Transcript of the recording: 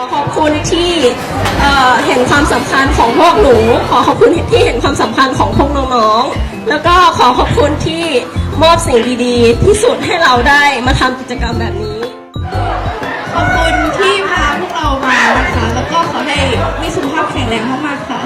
อขอบคุณที่เห็นความสำคัญของพวกหนู ขอขอบคุณที่เห็นความสำคัญของพวกน้องๆ แล้วก็ขอขอบคุณที่มอบสิ่งดีๆ ที่สุดให้เราได้มาทำกิจกรรมแบบนี้ ขอบคุณที่พาพวกเรามานะคะ แล้วก็ขอให้มีสุขภาพแข็งแรงมากๆค่ะ